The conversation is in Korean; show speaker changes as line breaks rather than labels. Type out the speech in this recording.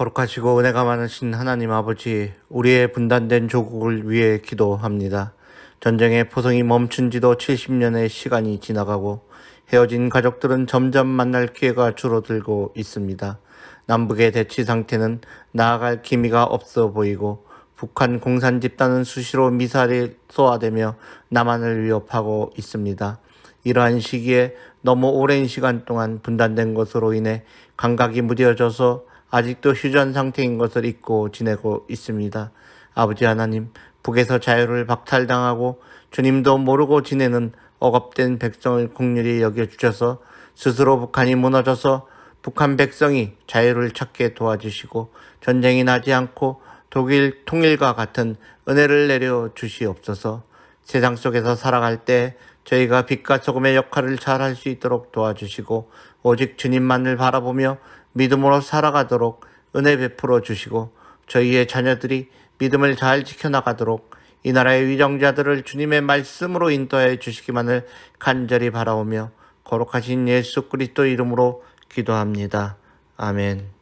거룩하시고 은혜가 많으신 하나님 아버지, 우리의 분단된 조국을 위해 기도합니다. 전쟁의 포성이 멈춘 지도 70년의 시간이 지나가고 헤어진 가족들은 점점 만날 기회가 줄어들고 있습니다. 남북의 대치 상태는 나아갈 기미가 없어 보이고 북한 공산 집단은 수시로 미사일이 쏘아대며 남한을 위협하고 있습니다. 이러한 시기에 너무 오랜 시간 동안 분단된 것으로 인해 감각이 무뎌져서 아직도 휴전 상태인 것을 잊고 지내고 있습니다. 아버지 하나님, 북에서 자유를 박탈당하고 주님도 모르고 지내는 억압된 백성을 국률이 여겨주셔서 스스로 북한이 무너져서 북한 백성이 자유를 찾게 도와주시고 전쟁이 나지 않고 독일 통일과 같은 은혜를 내려 주시옵소서. 세상 속에서 살아갈 때 저희가 빛과 소금의 역할을 잘 할 수 있도록 도와주시고 오직 주님만을 바라보며 믿음으로 살아가도록 은혜 베풀어 주시고 저희의 자녀들이 믿음을 잘 지켜나가도록 이 나라의 위정자들을 주님의 말씀으로 인도해 주시기만을 간절히 바라오며 거룩하신 예수 그리스도 이름으로 기도합니다. 아멘.